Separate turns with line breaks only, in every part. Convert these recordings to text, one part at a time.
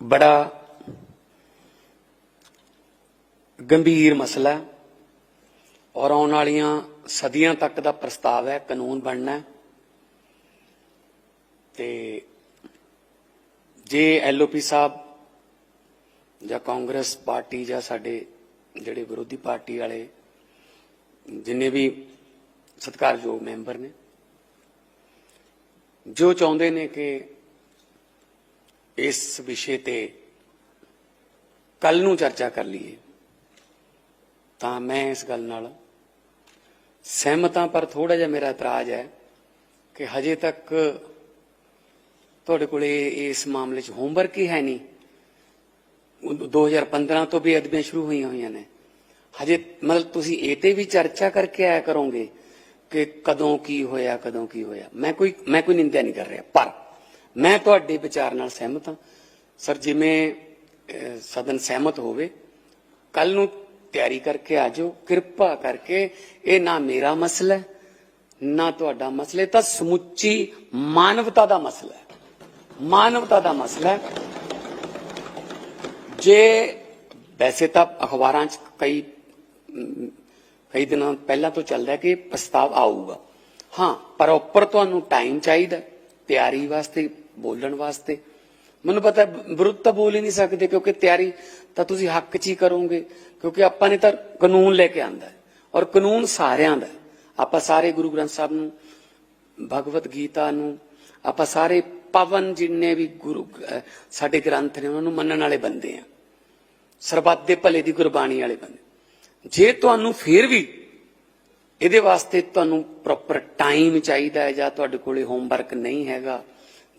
ਬੜਾ ਗੰਭੀਰ ਮਸਲਾ ਹੈ ਔਰ ਆਉਣ ਵਾਲੀਆਂ ਸਦੀਆਂ ਤੱਕ ਦਾ ਪ੍ਰਸਤਾਵ ਹੈ, ਕਾਨੂੰਨ ਬਣਨਾ ਹੈ। ਤੇ ਜੇ ਐਲਓਪੀ ਸਾਹਿਬ ਜਾਂ ਕਾਂਗਰਸ ਪਾਰਟੀ ਜਾਂ ਸਾਡੇ ਜਿਹੜੇ ਵਿਰੋਧੀ ਪਾਰਟੀ ਵਾਲੇ ਜਿੰਨੇ ਵੀ ਸਤਿਕਾਰਯੋਗ ਮੈਂਬਰ ਨੇ, ਜੋ ਚਾਹੁੰਦੇ ਨੇ ਕਿ ਇਸ ਵਿਸ਼ੇ ਤੇ ਕੱਲ ਨੂੰ ਚਰਚਾ ਕਰ ਲਈਏ, ਤਾਂ ਮੈਂ ਇਸ ਗੱਲ ਨਾਲ ਸਹਿਮਤ ਹਾਂ ਪਰ ਥੋੜਾ ਜਿਹਾ ਮੇਰਾ ਇਤਰਾਜ਼ ਹੈ ਕਿ ਹਜੇ ਤੱਕ ਤੁਹਾਡੇ ਕੋਲੇ ਇਸ ਮਾਮਲੇ 'ਚ ਹੋਮਵਰਕ ਹੀ ਹੈ ਨਹੀਂ। ਉਹ 2015 ਤੋਂ ਵੀ ਅਦਬੀਆਂ ਸ਼ੁਰੂ ਹੋਈਆਂ ਹੋਈਆਂ ਨੇ। ਹਜੇ ਮਤਲਬ ਤੁਸੀਂ ਇਹ ਤੇ ਵੀ ਚਰਚਾ ਕਰਕੇ ਆਇਆ ਕਰੋਗੇ ਕਿ ਕਦੋਂ ਕੀ ਹੋਇਆ, ਕਦੋਂ ਕੀ ਹੋਇਆ। ਮੈਂ ਕੋਈ ਮੈਂ ਕੋਈ ਨਿੰਦਿਆ ਨਹੀਂ ਕਰ ਰਿਹਾ, ਪਰ ਮੈਂ ਤੁਹਾਡੇ ਵਿਚਾਰ ਨਾਲ ਸਹਿਮਤ ਹਾਂ। ਸਰ, ਜਿਵੇਂ ਸਦਨ ਸਹਿਮਤ ਹੋਵੇ ਕੱਲ ਨੂੰ ਤਿਆਰੀ ਕਰਕੇ ਆ ਜਾਓ, ਕਿਰਪਾ ਕਰਕੇ ਇਹ ਨਾ ਮੇਰਾ ਮਸਲਾ ਹੈ, ਨਾ ਤੁਹਾਡਾ ਮਸਲਾ ਤਾਂ ਸਮੁੱਚੀ ਮਾਨਵਤਾ ਦਾ ਮਸਲਾ ਹੈ। ਮਾਨਵਤਾ ਦਾ ਮਸਲਾ ਹੈ। ਜੇ, ਵੈਸੇ ਤਾਂ ਅਖਬਾਰਾਂ 'ਚ ਕਈ ਕਈ ਦਿਨਾਂ ਪਹਿਲਾਂ ਤੋਂ ਚੱਲਦਾ ਕਿ ਪ੍ਰਸਤਾਵ ਆਊਗਾ। ਹਾਂ ਪ੍ਰੋਪਰ ਤੁਹਾਨੂੰ ਟਾਈਮ ਚਾਹੀਦਾ ਤਿਆਰੀ ਵਾਸਤੇ ਬੋਲਣ ਵਾਸਤੇ। ਮੈਨੂੰ ਪਤਾ ਵਿਰੁੱਧ ਤਾਂ ਬੋਲ ਹੀ ਨਹੀਂ ਸਕਦੇ ਕਿਉਂਕਿ ਤਿਆਰੀ ਤਾਂ ਤੁਸੀਂ ਹੱਕ 'ਚ ਹੀ ਕਰੋਗੇ। ਕਿਉਂਕਿ ਆਪਾਂ ਨੇ ਤਾਂ ਕਾਨੂੰਨ ਲੈ ਕੇ ਆਂਦਾ ਔਰ ਕਾਨੂੰਨ ਸਾਰਿਆਂ ਦਾ ਆਪਾਂ ਸਾਰੇ ਗੁਰੂ ਗ੍ਰੰਥ ਸਾਹਿਬ ਨੂੰ ਭਗਵਤ ਗੀਤਾ ਨੂੰ, ਆਪਾਂ ਸਾਰੇ ਪਵਨ ਜਿੰਨੇ ਵੀ ਗੁਰੂ ਸਾਡੇ ਗ੍ਰੰਥ ਨੇ ਉਹਨਾਂ ਨੂੰ ਮੰਨਣ ਵਾਲੇ ਬੰਦੇ ਆ। ਸਰਬੱਤ ਦੇ ਭਲੇ ਦੀ ਗੁਰਬਾਣੀ ਵਾਲੇ ਬੰਦੇ। ਜੇ ਤੁਹਾਨੂੰ ਫੇਰ ਵੀ ਇਹਦੇ ਵਾਸਤੇ ਤੁਹਾਨੂੰ ਪ੍ਰੋਪਰ ਟਾਈਮ ਚਾਹੀਦਾ ਹੈ ਜਾਂ ਤੁਹਾਡੇ ਕੋਲੇ ਹੋਮਵਰਕ ਨਹੀਂ ਹੈਗਾ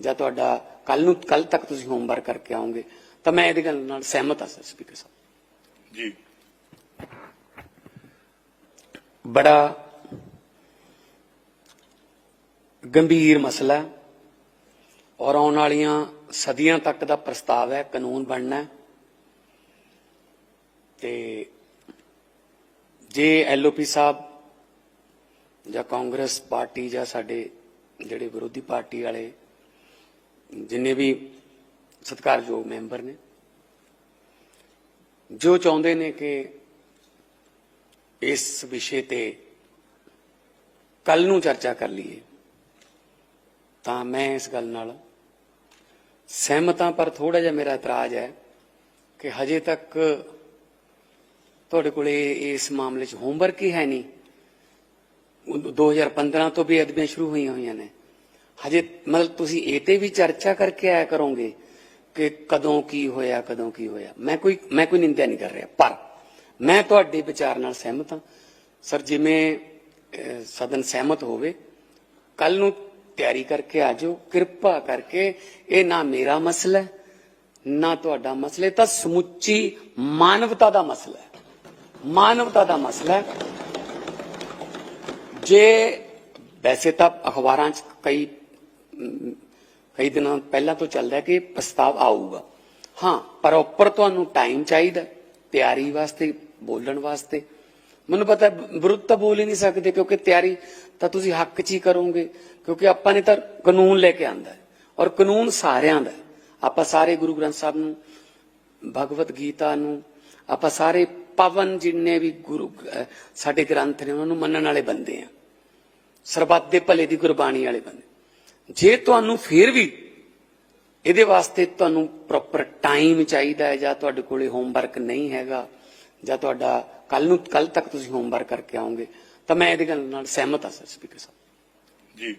ਜਾਂ ਤੁਹਾਡਾ ਕੱਲ ਨੂੰ ਕੱਲ ਤੱਕ ਤੁਸੀਂ ਹੋਮਵਰਕ ਕਰਕੇ ਆਓਗੇ ਤਾਂ ਮੈਂ ਇਹਦੇ ਗੱਲ ਨਾਲ ਸਹਿਮਤ ਹਾਂ ਸਰ ਸਪੀਕਰ ਸਾਹਿਬ।
ਜੀ।
ਬੜਾ ਗੰਭੀਰ ਮਸਲਾ ਔਰ ਆਉਣ ਵਾਲੀਆਂ ਸਦੀਆਂ ਤੱਕ ਦਾ ਪ੍ਰਸਤਾਵ ਹੈ ਕਾਨੂੰਨ ਬਣਨਾ ਹੈ। ਤੇ ਜੇ ਐਲਓਪੀ ਸਾਹਿਬ ਜਾਂ ਕਾਂਗਰਸ ਪਾਰਟੀ ਜਾਂ ਸਾਡੇ ਜਿਹੜੇ ਵਿਰੋਧੀ ਪਾਰਟੀ ਵਾਲੇ ਜਿੰਨੇ ਵੀ ਸਤਿਕਾਰਯੋਗ ਮੈਂਬਰ ਨੇ, ਜੋ ਚਾਹੁੰਦੇ ਨੇ ਕਿ ਇਸ ਵਿਸ਼ੇ ਤੇ ਕੱਲ ਨੂੰ ਚਰਚਾ ਕਰ ਲਈਏ, ਤਾਂ ਮੈਂ ਇਸ ਗੱਲ ਨਾਲ ਸਹਿਮਤ ਹਾਂ, ਪਰ ਥੋੜਾ ਜਿਹਾ ਮੇਰਾ ਇਤਰਾਜ਼ ਹੈ ਕਿ ਹਜੇ ਤੱਕ ਤੁਹਾਡੇ ਕੋਲੇ ਇਸ ਮਾਮਲੇ 'ਚ ਹੋਮਵਰਕ ਹੀ ਹੈ ਨਹੀਂ। ਉਹ 2015 ਤੋਂ ਵੀ ਅਦਬੀਆਂ ਸ਼ੁਰੂ ਹੋਈਆਂ ਹੋਈਆਂ ਨੇ। ਹਜੇ ਮਤਲਬ ਤੁਸੀਂ ਇਹ ਤੇ ਵੀ ਚਰਚਾ ਕਰਕੇ ਆਇਆ ਕਰੋਗੇ ਕਿ ਕਦੋਂ ਕੀ ਹੋਇਆ, ਕਦੋਂ ਕੀ ਹੋਇਆ। ਮੈਂ ਕੋਈ ਮੈਂ ਕੋਈ ਨਿੰਦਿਆ ਨਹੀਂ ਕਰ ਰਿਹਾ, ਪਰ ਮੈਂ ਤੁਹਾਡੇ ਵਿਚਾਰ ਨਾਲ ਸਹਿਮਤ ਹਾਂ। ਸਰ ਜਿਵੇਂ ਸਦਨ ਸਹਿਮਤ ਹੋਵੇ ਕੱਲ ਨੂੰ ਤਿਆਰੀ ਕਰਕੇ ਆ ਜਾਓ, ਕਿਰਪਾ ਕਰਕੇ ਇਹ ਨਾ ਮੇਰਾ ਮਸਲਾ ਨਾ ਤੁਹਾਡਾ ਮਸਲਾ ਤਾਂ ਸਮੁੱਚੀ ਮਾਨਵਤਾ ਦਾ ਮਸਲਾ ਹੈ। ਮਾਨਵਤਾ ਦਾ ਮਸਲਾ ਹੈ। ਜੇ, ਵੈਸੇ ਤਾਂ ਅਖਬਾਰਾਂ 'ਚ ਕਈ ਕਈ ਦਿਨਾਂ ਪਹਿਲਾਂ ਤੋਂ ਚੱਲਦਾ ਕਿ ਪ੍ਰਸਤਾਵ ਆਊਗਾ। ਹਾਂ ਪ੍ਰੋਪਰ ਤੁਹਾਨੂੰ ਟਾਈਮ ਚਾਹੀਦਾ, ਤਿਆਰੀ ਵਾਸਤੇ, ਬੋਲਣ ਵਾਸਤੇ। ਮੈਨੂੰ ਪਤਾ ਵਿਰੁੱਧ ਤਾਂ ਬੋਲ ਹੀ ਨਹੀਂ ਸਕਦੇ, ਕਿਉਂਕਿ ਤਿਆਰੀ ਤਾਂ ਤੁਸੀਂ ਹੱਕ 'ਚ ਹੀ ਕਰੋਗੇ, ਕਿਉਂਕਿ ਆਪਾਂ ਨੇ ਤਾਂ ਕਾਨੂੰਨ ਲੈ ਕੇ ਆਂਦਾ ਔਰ ਕਾਨੂੰਨ ਸਾਰਿਆਂ ਦਾ ਆਪਾਂ ਸਾਰੇ ਗੁਰੂ ਗ੍ਰੰਥ ਸਾਹਿਬ ਨੂੰ ਭਗਵਤ ਗੀਤਾ ਨੂੰ, ਆਪਾਂ ਸਾਰੇ ਪਵਨ ਜਿੰਨੇ ਵੀ ਗੁਰੂ ਸਾਡੇ ਗ੍ਰੰਥ ਨੇ, ਉਹਨਾਂ ਨੂੰ ਮੰਨਣ ਵਾਲੇ ਬੰਦੇ ਆ। ਸਰਬੱਤ ਦੇ ਭਲੇ ਦੀ ਗੁਰਬਾਣੀ ਵਾਲੇ ਬੰਦੇ। ਜੇ ਤੁਹਾਨੂੰ ਫੇਰ ਵੀ ਇਹਦੇ ਵਾਸਤੇ ਤੁਹਾਨੂੰ ਪ੍ਰੋਪਰ ਟਾਈਮ ਚਾਹੀਦਾ ਹੈ, ਜਾਂ ਤੁਹਾਡੇ ਕੋਲੇ ਹੋਮਵਰਕ ਨਹੀਂ ਹੈਗਾ, ਜਾਂ ਤੁਹਾਡਾ ਕੱਲ ਨੂੰ ਕੱਲ ਤੱਕ ਤੁਸੀਂ ਹੋਮਵਰਕ ਕਰਕੇ ਆਓਗੇ, ਤਾਂ ਮੈਂ ਇਹਦੇ ਗੱਲ ਨਾਲ ਸਹਿਮਤ ਹਾਂ, ਸਰ ਸਪੀਕਰ ਸਾਹਿਬ।
ਜੀ।